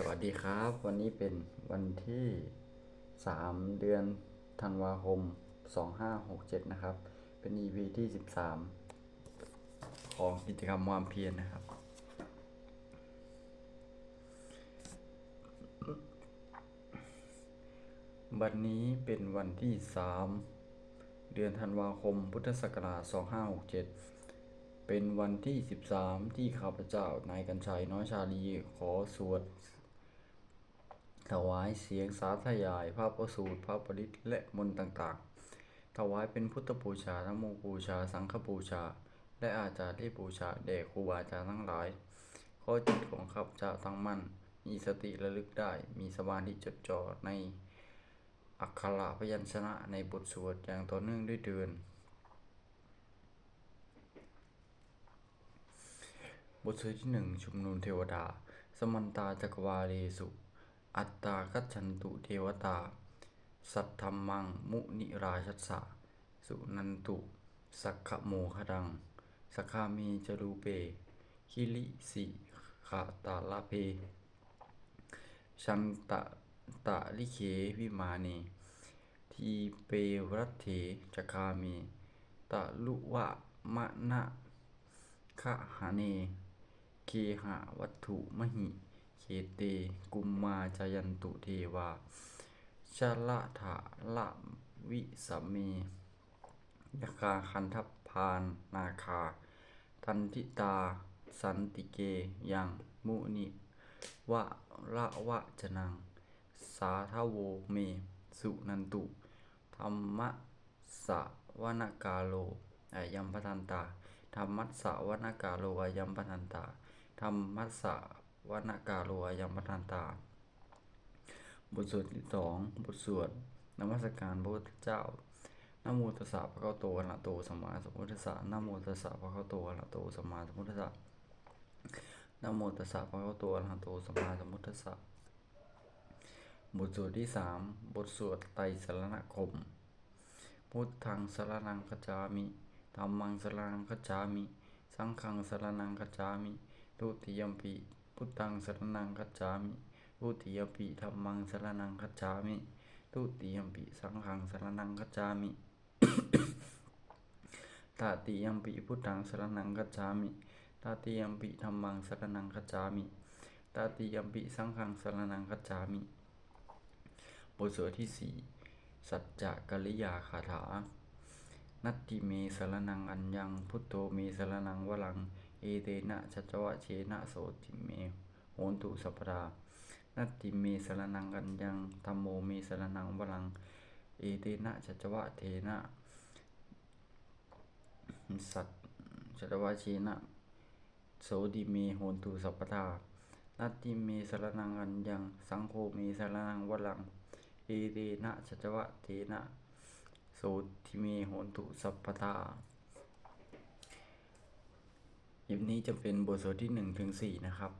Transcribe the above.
สวัสดีครับ วันนี้เป็นวันที่ 3 เดือนธันวาคม 2567 นะครับ เป็น EP ที่ 13 ของกิจกรรมความเพียรนะครับ วันนี้เป็นวันที่ 3 เดือนธันวาคม พุทธศักราช 2567เป็นวันที่ 13 ที่ข้าพเจ้านายกัญชัยน้อยชาลีขอสวด ถวายเสียงสาธยายพระประสูตรพระปริตและมนต์ต่างๆ ถวายเป็นพุทธบูชาธรรมบูชา สังฆบูชา และอาจารย์ที่บูชาแด่ครูบาอาจารย์ทั้งหลาย ข้อจิตของข้าพเจ้าตั้งมั่น มีสติระลึกได้ มีสมาธิจดจ่อในอักขระพยัญชนะในบทสวดอย่างต่อเนื่องด้วยเดือน บทสวดที่หนึ่งชุมนุมเทวดา สมันตาจักวาเลสุ อัตตากัจฉันตุเทวตา สัทธมมัง มุนิราชัสสะ สุนันตุ สักขโมคดัง สคามีจรูเป คิลิสิขาตาลาเพ ชันตะตะลิเขวิมาเน ทีเปรัตเถจคามี ตะลุวะมะนะคะหาเน เคหะวัตถุมหิ ขเตกุมมาจายันตุเทวาชะละถะละวิสมเมยคาคันทัพพานนาคา ทันทิตา สันติเกยังมุนิวะระวะจนัง สาทโวเม สุนันตุธรรมะสะวนกาโลอายัมปทันตาธรรมัสสะวนกาโลอายัมปทันตาธรรมัสสะ วนกาโลอายัมปทันตา บทสวดที่สองบทสวดนมัสการพระพุทธเจ้านโมตัสสะภะคะวะโตอระหะโตสัมมาสัมพุทธัสสะนโมตัสสะภะคะวะโตอระหะโตสัมมาสัมพุทธัสสะนโมตัสสะภะคะวะโตอระหะโตสัมมาสัมพุทธัสสะบทสวดที่สามบทสวดไตรสรณคม พุทธังสรนังคัจามิธัมมังสรนังคัจามิ สังฆังสรนังคัจามิทุติยมปิ พุทธังสรนังคัจฉามิทุติยมปิธัมมังสรนังคัจฉามิทุติยมปิสังฆังสรนังคัจฉามิตาติยมปิพุทธังสรนังคัจฉามิตาติยมปิธัมมังสรนังคัจฉามิตาติยมปิสังฆังสรนังคัจฉามิบทสวดที่สี่สัจจะกริยาคาถา นัตติเมสรนังอัญญัง พุทโธเมสรนังวลัง เอเตนะชัจวะเชนะโสติเมโหนตุสัพพดานัตติเมสรนังอัญญังธัมโมเมสรนังวลัง เอเตนะชัจวะเทนะสัตชัจวะเชนะโสติเมโหนตุสัพพดานัตติเมสรนังอัญญังสังโฆเมสรนังวลัง เอเตนะชัจวะเทนะโสติเมโหนตุสัพพทา ยิบนี้จะเป็นบทสวดที่หนึ่งถึงสี่นะครับ